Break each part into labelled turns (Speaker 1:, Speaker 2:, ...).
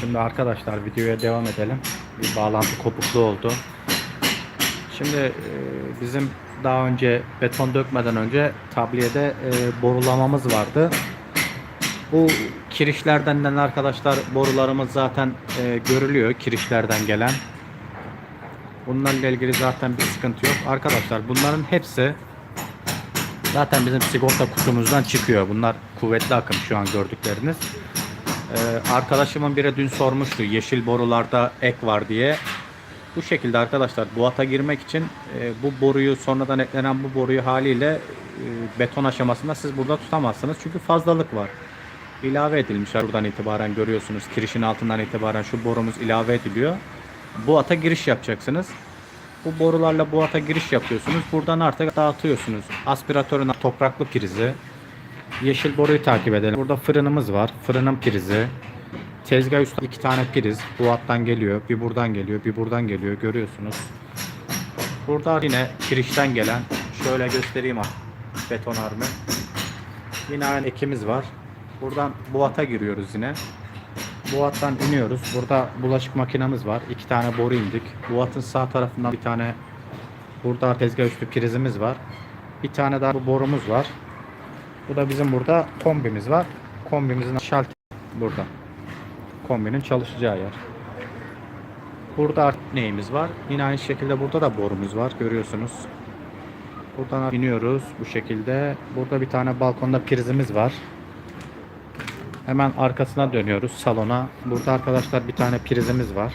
Speaker 1: Şimdi arkadaşlar videoya devam edelim. Bir bağlantı kopukluğu oldu. Şimdi e, bizim daha önce beton dökmeden önce tabliyede e, borulamamız vardı. Bu kirişlerden de arkadaşlar borularımız zaten e, görülüyor kirişlerden gelen. Bunlarla ilgili zaten bir sıkıntı yok. Arkadaşlar bunların hepsi zaten bizim sigorta kutumuzdan çıkıyor. Bunlar kuvvetli akım şu an gördükleriniz. Ee, arkadaşımın biri dün sormuştu yeşil borularda ek var diye. Bu şekilde arkadaşlar bu ata girmek için e, bu boruyu sonradan eklenen bu boruyu haliyle e, beton aşamasında siz burada tutamazsınız. Çünkü fazlalık var. İlave edilmiş buradan itibaren görüyorsunuz. Kirişin altından itibaren şu borumuz ilave ediliyor. Bu ata giriş yapacaksınız. Bu borularla bu ata giriş yapıyorsunuz. Buradan artık dağıtıyorsunuz. Aspiratörün topraklı prizi. Yeşil boruyu takip edelim. Burada fırınımız var. Fırının prizi. Tezgah üstü iki tane priz. Bu hattan geliyor. Bir buradan geliyor. Bir buradan geliyor. Görüyorsunuz. Burada yine kirişten gelen şöyle göstereyim. Beton arme. Yine aynı ekimiz var. Buradan bu hata giriyoruz yine. Bu hattan iniyoruz. Burada bulaşık makinamız var. İki tane boru indik. Bu hatın sağ tarafından bir tane burada tezgah üstü prizimiz var. Bir tane daha bu borumuz var. Bu da bizim burada kombimiz var. Kombimizin şalteri burada. Kombinin çalışacağı yer. Burada neyimiz var? Yine aynı şekilde burada da borumuz var. Görüyorsunuz. Buradan iniyoruz bu şekilde. Burada bir tane balkonda prizimiz var. Hemen arkasına dönüyoruz salona. Burada arkadaşlar bir tane prizimiz var.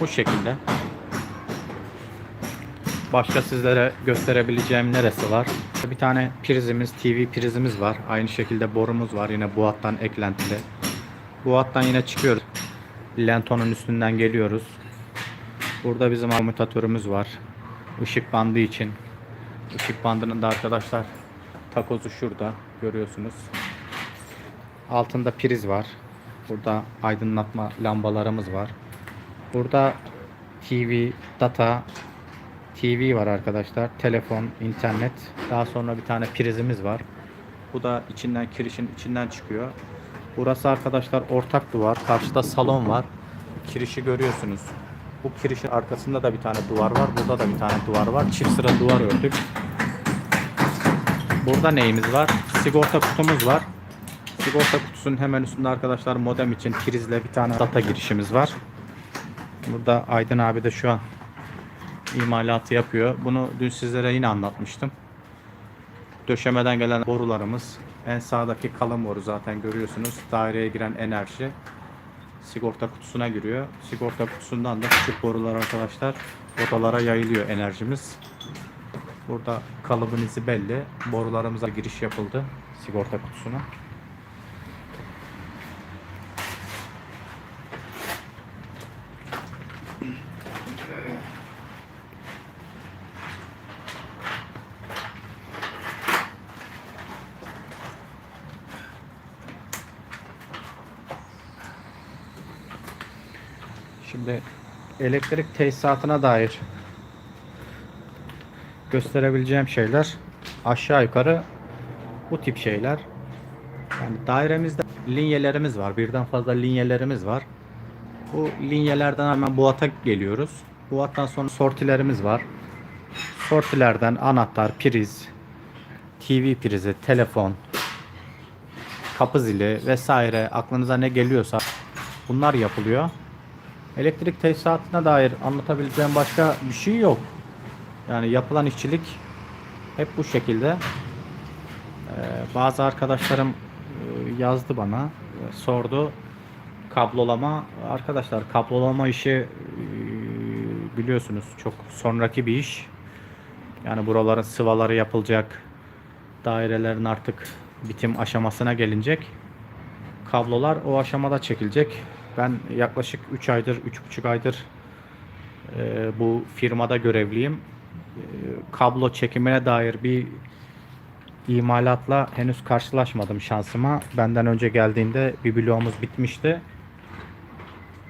Speaker 1: Bu şekilde. Başka sizlere gösterebileceğim neresi var? Bir tane prizimiz, TV prizimiz var. Aynı şekilde borumuz var. Yine bu hattan eklentili. Bu hattan yine çıkıyoruz. Lentonun üstünden geliyoruz. Burada bizim komutatörümüz var. Işık bandı için. Işık bandının da arkadaşlar takozu şurada görüyorsunuz. Altında priz var. Burada aydınlatma lambalarımız var. Burada TV, data, TV var arkadaşlar. Telefon, internet. Daha sonra bir tane prizimiz var. Bu da içinden kirişin içinden çıkıyor. Burası arkadaşlar ortak duvar. Karşıda salon var. Kirişi görüyorsunuz. Bu kirişin arkasında da bir tane duvar var. Burada da bir tane duvar var. Çift sıra duvar ördük. Burada neyimiz var? Sigorta kutumuz var. Sigorta kutusunun hemen üstünde arkadaşlar modem için prizle bir tane data girişimiz var. Burada Aydın abi de şu an imalatı yapıyor. Bunu dün sizlere yine anlatmıştım. Döşemeden gelen borularımız. En sağdaki kalın boru zaten görüyorsunuz. Daireye giren enerji sigorta kutusuna giriyor. Sigorta kutusundan da küçük borular arkadaşlar odalara yayılıyor enerjimiz. Burada kalıbın izi belli. Borularımıza giriş yapıldı sigorta kutusuna. Şimdi elektrik tesisatına dair gösterebileceğim şeyler aşağı yukarı bu tip şeyler. Yani dairemizde linyelerimiz var. Birden fazla linyelerimiz var. Bu linyelerden hemen bu hata geliyoruz. Bu hattan sonra sortilerimiz var. Sortilerden anahtar, priz, TV prizi, telefon, kapı zili vesaire aklınıza ne geliyorsa bunlar yapılıyor. Elektrik tesisatına dair anlatabileceğim başka bir şey yok. Yani yapılan işçilik hep bu şekilde. Ee, bazı arkadaşlarım e, yazdı bana, e, sordu. Kablolama, arkadaşlar kablolama işi e, biliyorsunuz çok sonraki bir iş. Yani buraların sıvaları yapılacak, dairelerin artık bitim aşamasına gelinecek. Kablolar o aşamada çekilecek. Ben yaklaşık 3 aydır, 3,5 aydır e, bu firmada görevliyim. E, kablo çekimine dair bir imalatla henüz karşılaşmadım şansıma. Benden önce geldiğinde bir bloğumuz bitmişti.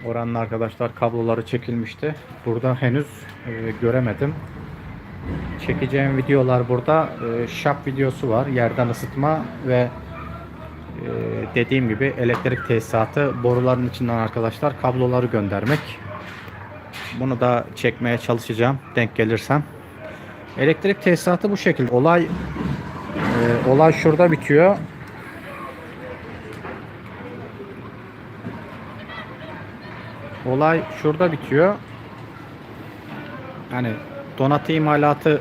Speaker 1: Oranın arkadaşlar kabloları çekilmişti. Burada henüz e, göremedim. Çekeceğim videolar burada. E, şap videosu var. Yerden ısıtma ve dediğim gibi elektrik tesisatı boruların içinden arkadaşlar kabloları göndermek. Bunu da çekmeye çalışacağım denk gelirsem. Elektrik tesisatı bu şekilde. Olay e, olay şurada bitiyor. Olay şurada bitiyor. Yani donatı imalatı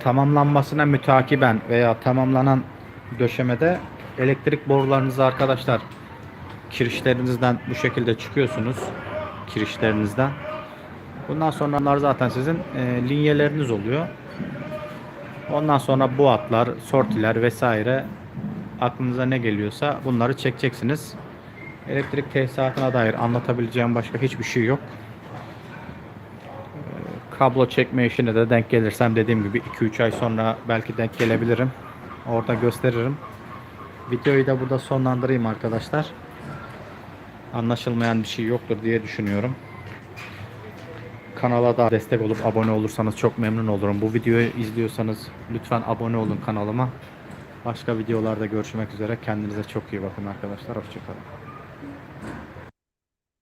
Speaker 1: tamamlanmasına mütakiben veya tamamlanan döşemede elektrik borularınızı arkadaşlar kirişlerinizden bu şekilde çıkıyorsunuz. Kirişlerinizden. Bundan sonra onlar zaten sizin e, linyeleriniz oluyor. Ondan sonra bu hatlar, sortiler vesaire aklınıza ne geliyorsa bunları çekeceksiniz. Elektrik tesisatına dair anlatabileceğim başka hiçbir şey yok. Ee, Kablo çekme işine de denk gelirsem dediğim gibi 2-3 ay sonra belki denk gelebilirim. Orada gösteririm. Videoyu da burada sonlandırayım arkadaşlar. Anlaşılmayan bir şey yoktur diye düşünüyorum. Kanala da destek olup abone olursanız çok memnun olurum. Bu videoyu izliyorsanız lütfen abone olun kanalıma. Başka videolarda görüşmek üzere. Kendinize çok iyi bakın arkadaşlar. Hoşçakalın.